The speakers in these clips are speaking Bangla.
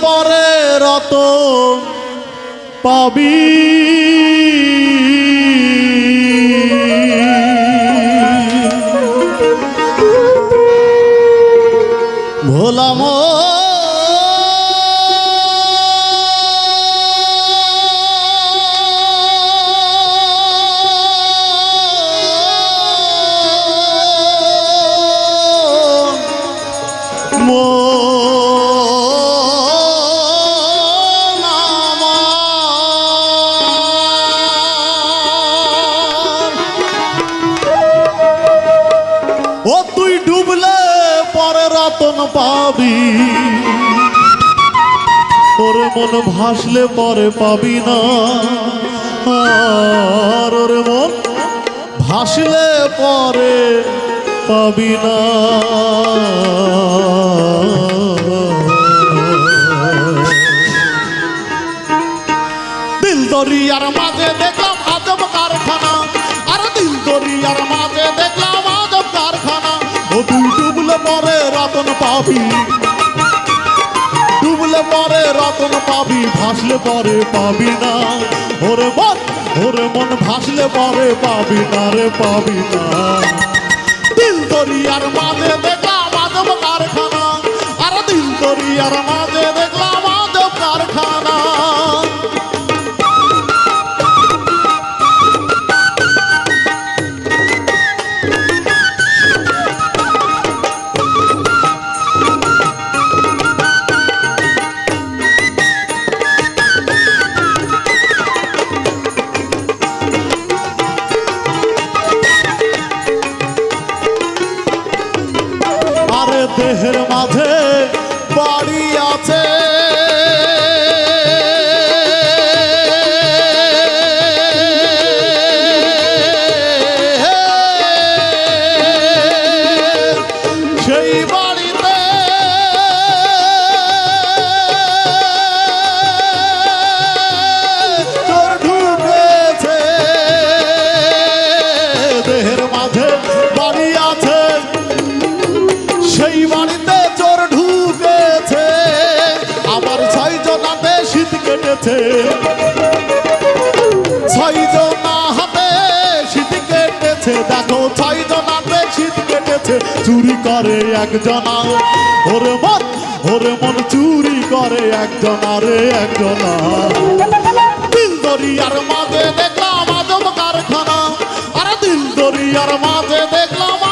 পরে রত পাবি। রতন পাবি। ওরে মন ভাসলে পরে পাবি না। আর ওরে মন ভাসলে পরে পাবি না। দিল দরিয়ার মাঝে দেখলাম আজব কারখানা। আর দিল দরিয়ার মাঝে দেখলাম পরে রতন পাবি। ডুবলে পরে রতন পাবি, ভাসলে পরে পাবি না। ওরে মন ওরে মন ভাসলে পরে পাবি না রে, পাবি না। দিল দরিয়ার মাঝে দেখা মাধব কারখানা, আর দিল দরিয়ার মাঝে কেটেছে, দেখো ছয় জনাতে শীত কেটেছে, চুরি করে একজনা। ওরে মন ওরে মন চুরি করে একজনা রে একজনা। দিল দরিয়ার মাঝে দেখলাম আজব কারখানা, আরে দিল দরিয়ার মাঝে দেখলাম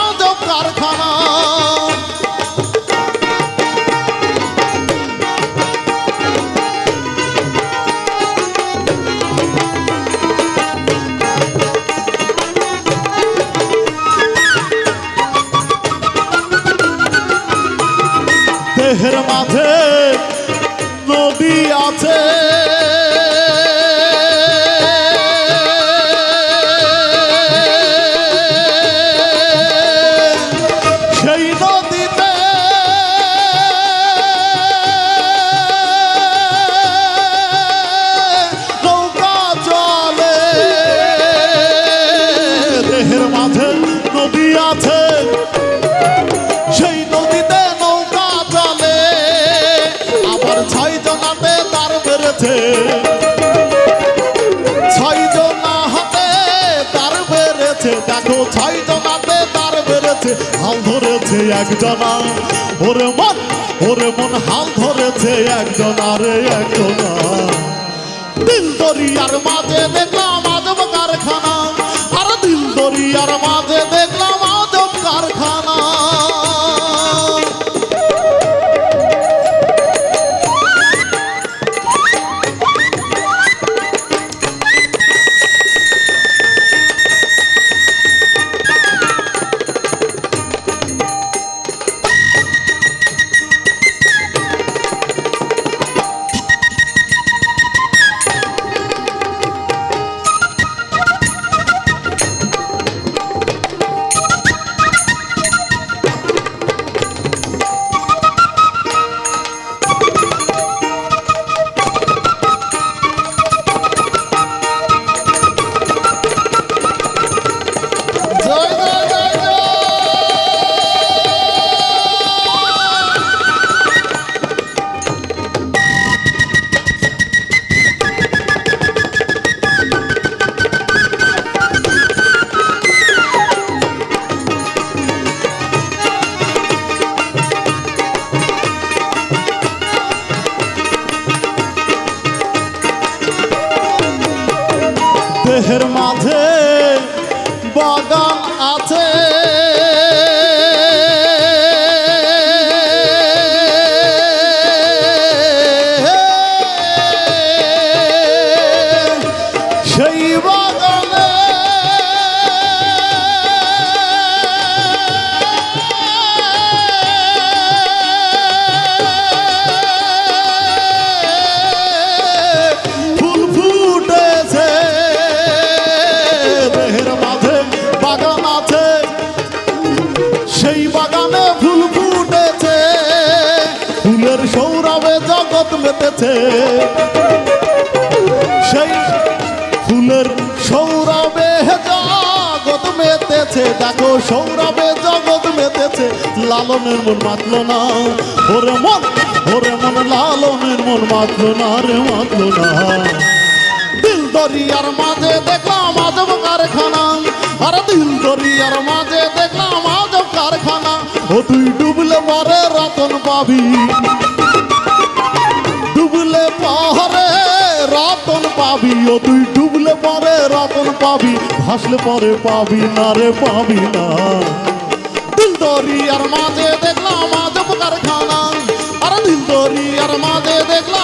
দেহের মাঝে ছয় জনাতে তার বেড়েছে, হাল ধরেছে একজনা। ওরে মন ওরে মন, হাল ধরেছে একজনা রে একজনা। দিল দরিয়ার মাঝে দেখলাম আজব কারখানা। আর দিল দরিয়ার মাঝে দেহের মাঝে বাগান আছে। জগৎ সেই ফুলের সৌরভে জগৎ মেতেছে। দেখো সৌরভে জগৎ মেতেছে। লালনের মন মাতল না। ওরে মন ওরে মন, লালনের মন মাতল না রে, মাতল না। দিল দরিয়ার মাঝে দেখলাম আজব কারখানা। আর দিল দরিয়ার মাঝে দেখলাম আজব কারখানা। ও তুই ডুবলে পরে রতন পাবি। পাবি ও তুই ডুবলে পরে, রতন পাবি, ভাসলে পরে পাবি না রে, পাবি না। দিল দরি আর মাঝে দেখলাম আজব কারখানা আর দিল দরি আর মাঝে দেখলাম